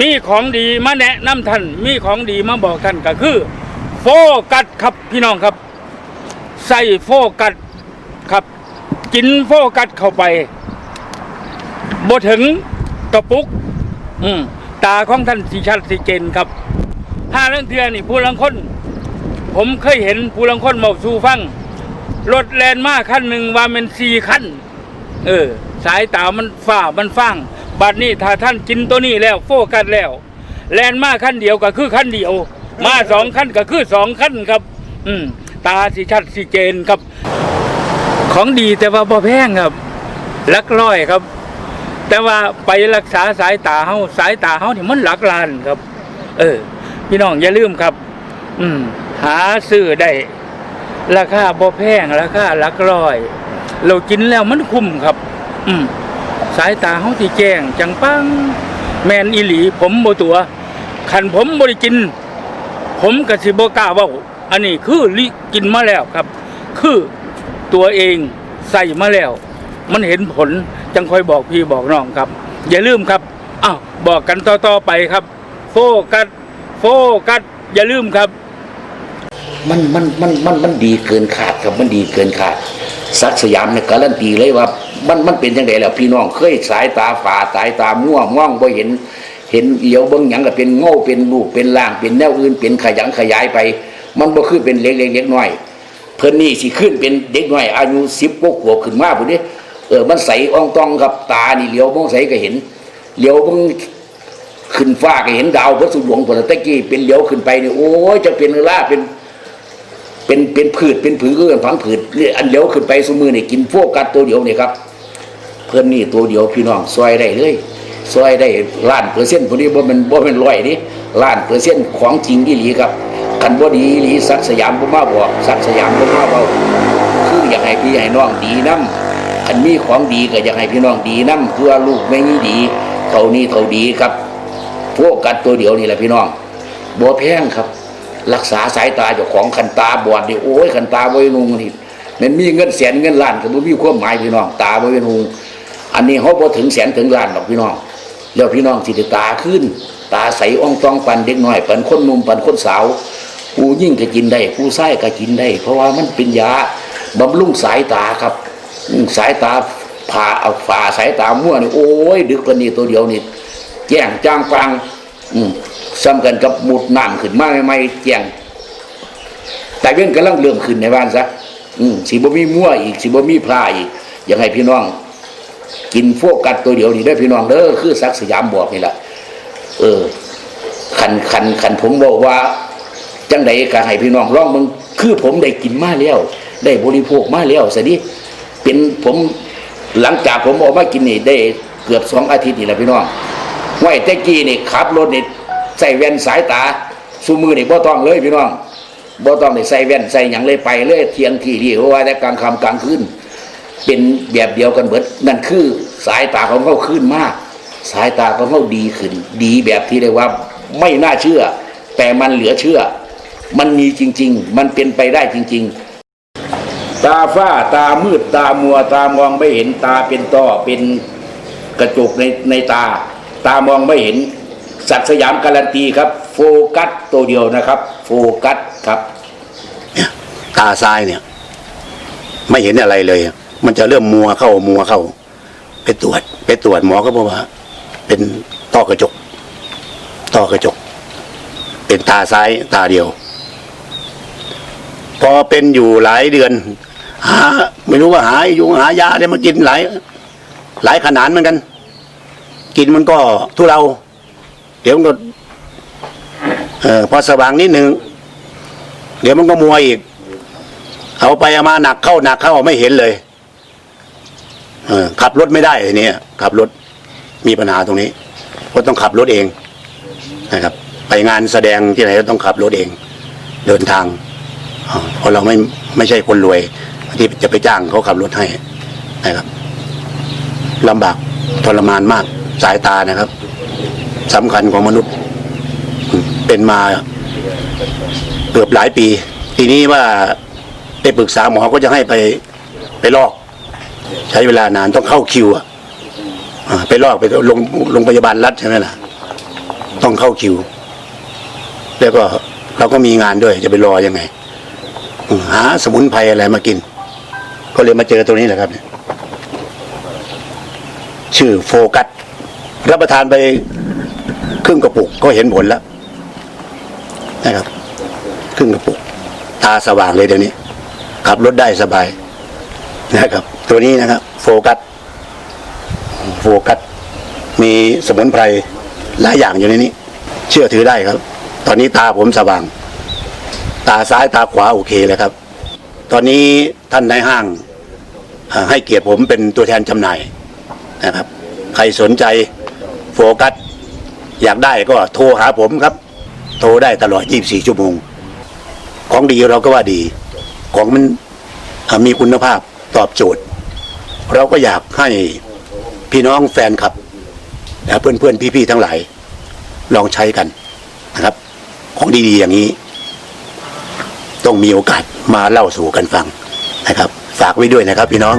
มีของดีมาแนะนำท่าน มีของดีมาบอกท่านก็คือ โฟกัสครับพี่น้องครับ ใส่โฟกัสครับ กินโฟกัสเข้าไปบ่ถึงกระปุก อืมตาของท่านสีชัดสีเจนครับห้าเรื่องเทือนี่ผู้ลังคน ผมเคยเห็นผู้ลังคนเมาสูฟังรถแลนมาขั้นหนึ่งว่ามันสี่ขั้น เออ สายตามันฝ้ามันฟัง บัดนี้ถ้าท่านกินตัวนี้แล้วโฟกัสแล้ว แลนมาขั้นเดียวก็คือขั้นเดียว มาสองขั้นก็คือสองขั้นครับ อืมตาสีชัดสีเจนครับ ของดีแต่ว่าบ่แพงครับลักร้อยครับ แต่ว่าไปรักษาสายตาเฮาสายตาเฮานี่มันหลักล้านครับ เออ พี่น้องอย่าลืมครับ อืม หาซื้อได้ราคาบ่แพงราคาหลักร้อย เรากินแล้วมันคุ้มครับ อืม สายตาเฮาที่แจ้งจังปังแมนอีหลี ผมบ่ตัวคันผมบ่ได้กิน ผมก็สิบกล้าเว้าอันนี้คือลิกินมาแล้วครับ คือตัวเองใส่มาแล้ว มันเห็นผลจังคอยบอกพี่บอกน้องครับ อย่าลืมครับอ้าวบอกกันต่อๆไปครับ โฟกัสโฟกัสอย่าลืมครับ มันมันมันมันมันดีเกินขาดครับมันดีเกินขาดสักสยามเนี่ยการันตีเลยว่า มันมันเป็นยังไงแล้วพี่น้องเคยสายตาฝาสายตามั่วมองบ่เห็น เห็นเหลียวเบิ่งหยังก็เป็นโง่เป็นลูกเป็นล่างเป็นแนวอื่นเป็นขยันขยายไป มันบ่คือเป็นเล็กเล็กเล็กน้อยเพิ่นนี่สิขึ้นเป็นเด็กน้อย อายุ10กว่าขวบขึ้นมาพุ่นนี้เออมันใสอ่องตองครับตานี่เหลียวมองใสก็เห็นเหลียวเบิ่งขึ้นฟ้าก็เห็นดาวพระสุดหลวงพลตะกี้เป็นเหลียวขึ้นไปนี่โอ้ยจะเป็นล่าเป็นเป็นเป็นผืดเป็นผืนก็เป็นผังผืดนี่อันเหลียวขึ้นไปสมือนี่ยกินพวกกัดตัวเดียวเนี่ครับ พื่อนนี่ตัวเดียวพี่น้องซอยได้เลยซอยได้ล้านเปอร์เซ็นต์พวกนี้บ่เป็นบ่เป็นร้อยนี่ล้านเปอร์เซ็นต์ของจริงอีหลีครับกันบ่ดีอีหลีสักดิ์สยามบ่มาบอกสักดิ์สยามบ่มาเว้าคืออยากให้พี่ให้น้องดีนํคันมีของดีก็อยากให้พี่น้องดีนํเพื่อลูกไม่มีดีเท่านี้เท่าดีครับพวกกัดตัวเดียวนี่แหละพี่น้องบัวแพงครับ รักษาสายตาเจ้าของคันตาบอดนี่โอ้ยคันตาบรินุงนี่มันมีเงินแสนเงินล้านก็บ่มีความหมายพี่น้องตาบรินุง อันนี้เขาพอถึงแสนถึงล้านหรอกพี่น้อง แล้วพี่น้องสิได้ตาขึ้น ตาใสอ่องตองปันเด็กน้อยปันคนนุ่มปันคนสาวผู้ยิ่งก็กินได้ ผู้ไส้ก็กินได้ เพราะว่ามันเป็นยาบำรุงสายตาครับสายตาผ่าเอาฝ่าสายตามั่วนี่โอ้ยดึกกว่านี้ตัวเดียวนี่แจ้งจ้างฟังอืซ้ำกันกับหมุดน้ำขึ้นมาใหม่แจ้งแต่เว้นกำลังเริ่มขึ้นในบ้านซะสีบ่มีมั่วอีกสีบ่มีพลาอีกอยากให้พี่น้อง กินโฟกัสตัวเดียวนี่ได้พี่น้องเด้อคือสักสยามบอกนี่แหละเออขันขันขันผมบอกว่า จังใดก็ให้พี่น้องลองมึงคือผมได้กินมาแล้ว ได้บริโภคมาแล้วสิดิเป็นผมหลังจากผมออกมากินนี่ได้เกือบสองอาทิตย์นี่แหละพี่น้องห้วยแตะกี้นี่ขับรถนี่ใส่แว่นสายตาสูมือนี่บ่ต้องเลยพี่น้องบ่ต้องได้ใส่แว่นใส่หยังเลยไปเลยเที่ยงที่นี่เพราะว่าแต่กลางค่ำกลางคืนเป็นแบบเดียวกันเบิดนั่นคือ สายตาของเขาขึ้นมาก สายตาของเขาดีขึ้น ดีแบบที่เรียกว่าไม่น่าเชื่อ แต่มันเหลือเชื่อ มันมีจริง ๆ มันเป็นไปได้จริง ๆ ตาฝ้าตามืดตามัวตามองไม่เห็นตาเป็นต้อเป็นกระจกในในตา ตามองไม่เห็นสัตว์สยามการันตีครับ โฟกัสตัวเดียวนะครับ โฟกัสครับ ตาซ้ายเนี่ย ไม่เห็นอะไรเลย มันจะเริ่มมัวเข้ามัวเข้า ไปตรวจ ไปตรวจหมอก็บอกว่า เป็นต้อกระจกต้อกระจก เป็นตาซ้ายตาเดียว พอเป็นอยู่หลายเดือน หา ไม่รู้ว่าหาอยู่หายาอะไรมากินหลาย หลายขนาดเหมือนกัน กินมันก็ทุเรา เดี๋ยวมันก็ออพอสว่างนิดหนึ่งเดี๋ยวมันก็มัวอีก เอาไปเอามาหนักเข้าหนักเข้าไม่เห็นเลย ขับรถไม่ได้ทีนี้ขับรถมีปัญหาตรงนี้เพราะต้องขับรถเองนะครับ ไปงานแสดงที่ไหนก็ต้องขับรถเอง เดินทางเพราะเราไม่ไม่ใช่คนรวย ที่จะไปจ้างเขาขับรถให้นะครับลำบากทรมานมากสายตานะครับสำคัญของมนุษย์ เป็นมาเกือบหลายปี ทีนี้ว่าได้ปรึกษาหมอก็จะให้ไปไปลอก ใช้เวลานานต้องเข้าคิวอะอ่าไปลอกไปลงโรงพยาบาลรัฐใช่ไหมล่ะ ต้องเข้าคิว แล้วก็เราก็มีงานด้วยจะไปรอยังไงหาสมุนไพรอะไรมากิน ก็เลยมาเจอตัวนี้แหละครับเนี่ยชื่อโฟกัสรับประทานไปครึ่งกระปุกก็เห็นผลแล้วนะครับ ครึ่งกระปุก ตาสว่างเลยเดี๋ยวนี้ขับรถได้สบาย นะครับ ตัวนี้นะครับ โฟกัส โฟกัส มีสมุนไพรหลายอย่างอยู่ในนี้ เชื่อถือได้ครับ ตอนนี้ตาผมสว่าง ตาซ้ายตาขวาโอเคเลยครับ ตอนนี้ท่านนายห้างให้เกียรติผมเป็นตัวแทนจำหน่ายนะครับ ใครสนใจโฟกัส อยากได้ก็โทรหาผมครับ โทรได้ตลอด 24 ชั่วโมง ของดีเราก็ว่าดี ของมันมีคุณภาพ ตอบโจทย์ เราก็อยากให้พี่น้องแฟนคลับและเพื่อนเพื่อนพี่ๆทั้งหลาย ลองใช้กันนะครับ ของดีๆอย่างนี้ ต้องมีโอกาสมาเล่าสู่กันฟังนะครับ ฝากไว้ด้วยนะครับพี่น้อง